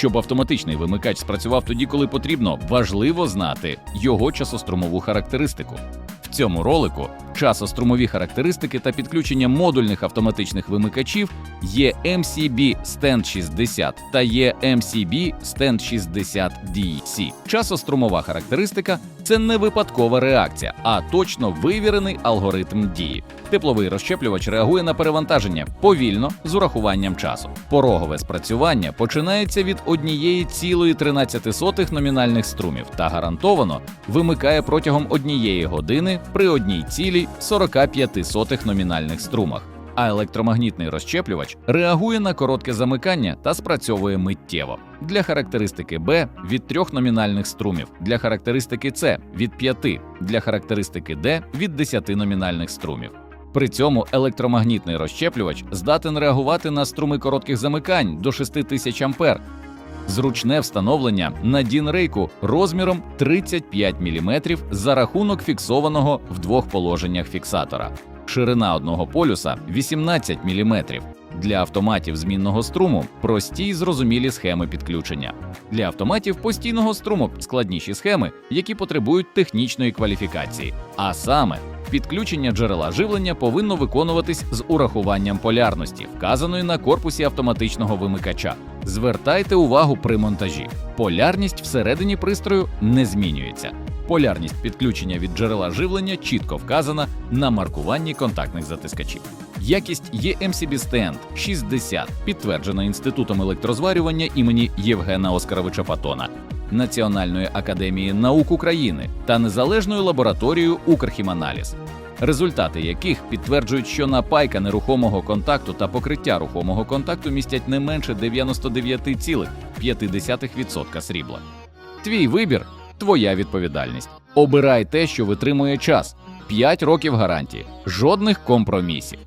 Щоб автоматичний вимикач спрацював тоді, коли потрібно, важливо знати його часострумову характеристику. В цьому ролику часострумові характеристики та підключення модульних автоматичних вимикачів є MCB Stand 60 та є MCB Stand 60 DC. Часострумова характеристика це не випадкова реакція, а точно вивірений алгоритм дії. Тепловий розщеплювач реагує на перевантаження повільно з урахуванням часу. Порогове спрацювання починається від 1,13 номінальних струмів та гарантовано вимикає протягом однієї години при 1,45 номінальних струмах. А електромагнітний розщеплювач реагує на коротке замикання та спрацьовує миттєво. Для характеристики Б від трьох номінальних струмів, для характеристики С від 5, для характеристики Д від 10 номінальних струмів. При цьому електромагнітний розщеплювач здатен реагувати на струми коротких замикань до 6000 А. Зручне встановлення на дін-рейку розміром 35 мм за рахунок фіксованого в двох положеннях фіксатора. Ширина одного полюса 18 мм. Для автоматів змінного струму прості й зрозумілі схеми підключення. Для автоматів постійного струму складніші схеми, які потребують технічної кваліфікації. А саме, підключення джерела живлення повинно виконуватись з урахуванням полярності, вказаної на корпусі автоматичного вимикача. Звертайте увагу при монтажі. Полярність всередині пристрою не змінюється. Полярність підключення від джерела живлення чітко вказана на маркуванні контактних затискачів. Якість є MCB Stand 60, підтверджена Інститутом електрозварювання імені Євгена Оскаровича Патона, Національної академії наук України та незалежною лабораторією Укрхіманаліз, результати яких підтверджують, що напайка нерухомого контакту та покриття рухомого контакту містять не менше 99,5% срібла. Твій вибір твоя відповідальність. Обирай те, що витримує час. 5 років гарантії, жодних компромісів.